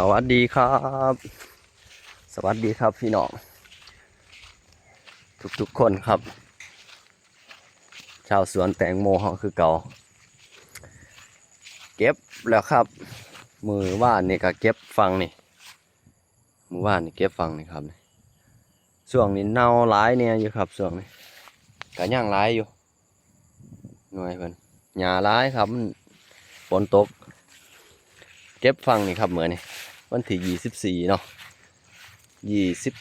สวัสดีครับ สวัสดีครับพี่น้องทุกๆคนครับ ชาวสวนแตงโมเขาคือเก่า เก็บแล้วครับ มือว่านนี่ก็เก็บฟังนี่มือว่านนี่เก็บฟังนี่ครับนี่ช่วงนี้เน่าร้ายเนี่ยอยู่ครับช่วงนี้ก็ย่างร้ายอยู่หน่วยเพิ่นหญ้าร้ายครับฝนตก ก็บฟังนี่ครับเหมือนนี่วันที่ยี่สิบสี่เนาะยี่สิบ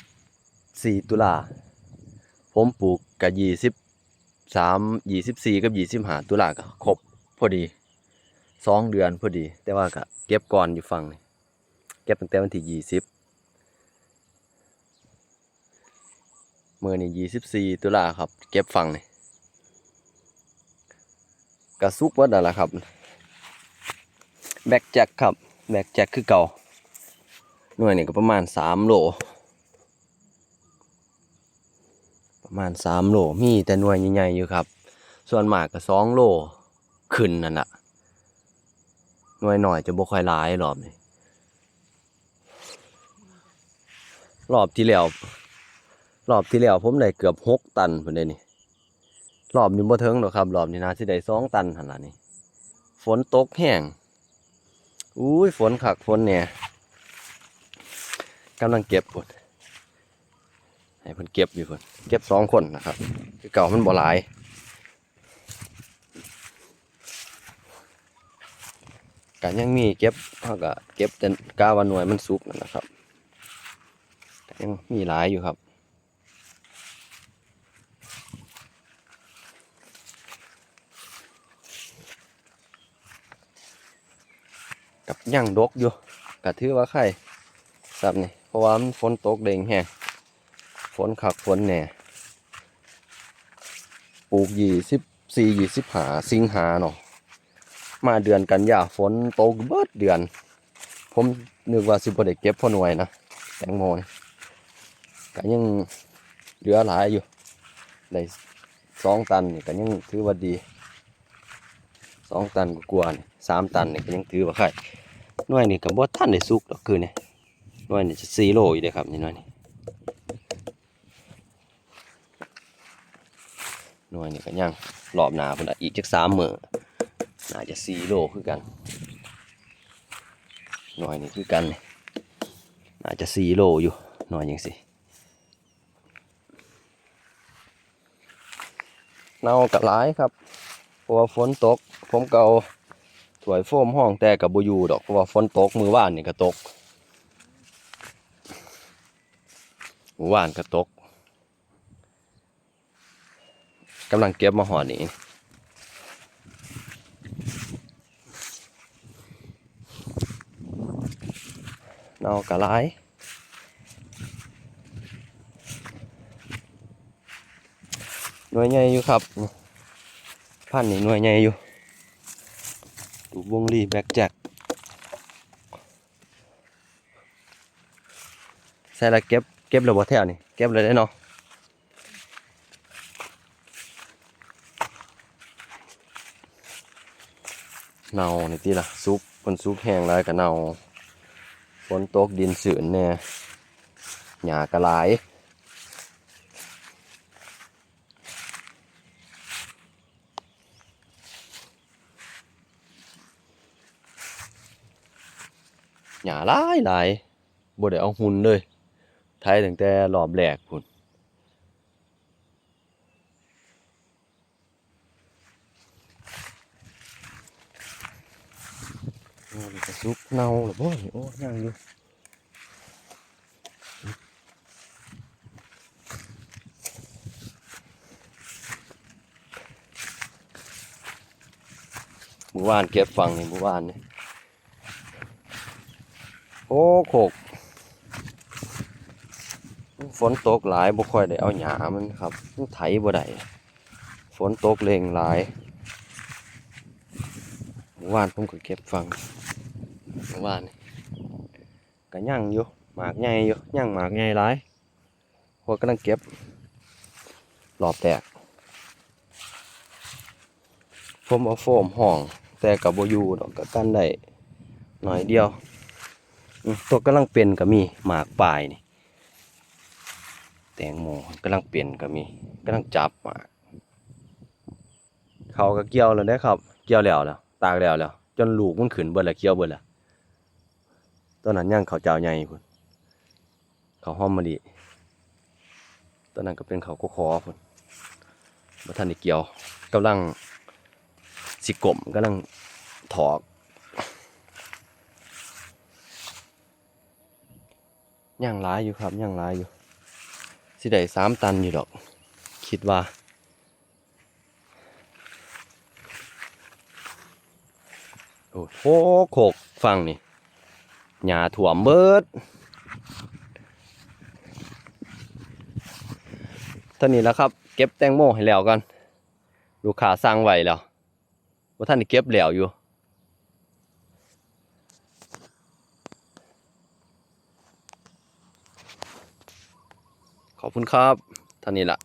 สี่ตุลาผมปลูกกับยี่สิบสามยี่สิบสี่กับยี่สิบห้าตุลาก็ครบพอดีสองเดือนพอดี แต่ว่าก็เก็บก่อนอยู่ฟังนี่เก็บตั้งแต่วันที่ยี่สิบเมื่อนี่ยี่สิบสี่ตุลาครับ เก็บฟังนี่กระซุกวัดอะไรครับ แบกแจ็คครับ แบกแจ็คคือเก่าหน่วยนี่ก็ประมาณสามโล ประมาณสามโล มีแต่หน่วยใหญ่ๆอยู่ครับ ส่วนมากก็สองโลขึ้นนั่นแหละหน่วยหน่อยจะบ่ค่อยหลายรอบนี้รอบที่แล้วรอบที่แล้วผมได้เกือบหกตันพุ่นเด้นี่รอบนี้บ่เถึงหรอกครับรอบนี้น่าสิได้สองตันหั่นล่ะนี่ฝนตกแห้ง อุ้ยฝนขักฝนเนี่ยกำลังเก็บฝนให้เพิ่นเก็บอยู่ฝนเก็บสองคนนะครับ คือเก่ามันบ่หลายกันยังมีเก็บเขาก็เก็บแต่กาวันหน่วยมันสุกนะครับยังมีหลายอยู่ครับ กับย่างดกอยู่ก็ถือว่าไข่สับนี่เพราะว่ามันฝนตกเด้งแฮงฝนขักฝนแหน่ปลูกยี่สิบสี่ยี่สิบหาสิงหาเนาะมาเดือนกันยาฝนตกเบิดเดือน ผมนึกว่าสิบได้เก็บพ่อหน่วยนะแตงโมนี่ก็ยังเหลือหลายอยู่ได้สองตันนี่ก็ยังถือว่าดีสองตันกว่านี่ สามตันนี่ก็ยังถือว่าไข่หน่วยนี่ก็บ่ทันได้สุกดอกคือเนี่หน่วยนี่จะสี่โลอยู่เด้ครับนี่น่วยนี่หน่วยนี่ก็ยังรอบหนาเพิ่นะอีกจักสามมื้อน่าจะสี่โลคือกันหน่วยนี่คือกันน่าจะสี่โลอยู่หน่วยยังสิเน่ากะหลายครับเพราะว่าฝนตกผมเกเอา ถวยโฟมห้องแต่กับบุยูดอกเพราะว่าฝนตกมือว่านนี่ก็ตกมือว่านก็ตกกำลังเก็บมาห่อนี้เนากระไรหน่วยใหญ่อยู่ครับพันนี่หน่วยใหญ่อยู่ ดูวงลีแบ็กแจ็คใส่ละเก็บเก็บเลยบ่แถวนี่เก็บเลยได้เนาะเนาในที่ละซุปมันซุปแห้งแล้วก็เนาฝนตกดินสืนแน่หญ้ากระลาย หญ้าหลายหลายบ่ได้เอาหุ่นเลยไทยตั้งแต่รอบแรกพุ่นโอ้นี่ก็สุกเน่าหรือบ่นี่โอ้ยังอยู่เมื่อวานเก็บฟังนี่เมื่อวานนี่ โอ้โขกฝนตกหลายบ่ค่อยได้เอาหญ้ามันครับมันไถบ่ได้ฝนตกเร่งหลายเมื่อวานผมก็เก็บฟังเมื่อวานนี่ก็ย่างอยู่หมากใหญ่อยู่ย่างหมากใหญ่หลายพวกกำลังเก็บหลอบแตกผมเอาโฟมห่องแต่กับโบยูดอกก็กันได้หน่อยเดียว ตัวกำลังเป็นก็มีหมากปลายนี่แตงโมกำลังเปลี่ยนก็มีกำลังจับหมากเขาก็เกี่ยวแล้วได้อครับ เกี่ยวแล้วแล้วตากแล้วแล้วจนลูกมันขึ้นเบิดล้วเกี่ยวเบิดล้วตอนนั้นยังเขาเจ้าใหญ่พุ่นเขาห้อมมะลิตอนนั้นก็เป็นเขาก็คอพุ่นบ่ทันได้เกี่ยวกำลังสิกลมกำลังถอก ย่างหลายอยู่ครับย่างหลายอยู่ สิได้สามตันอยู่ดอก คิดว่า โอ้โหโขกฟังนี่หญ้าถ่วมเบิดเท่านี้แล้วครับ เก็บแตงโมให้แล้วกัน ลูกค้าสั่งไว้แล้วว่าท่านเก็บแล้วอยู่ ขอบคุณครับท่านี้ละ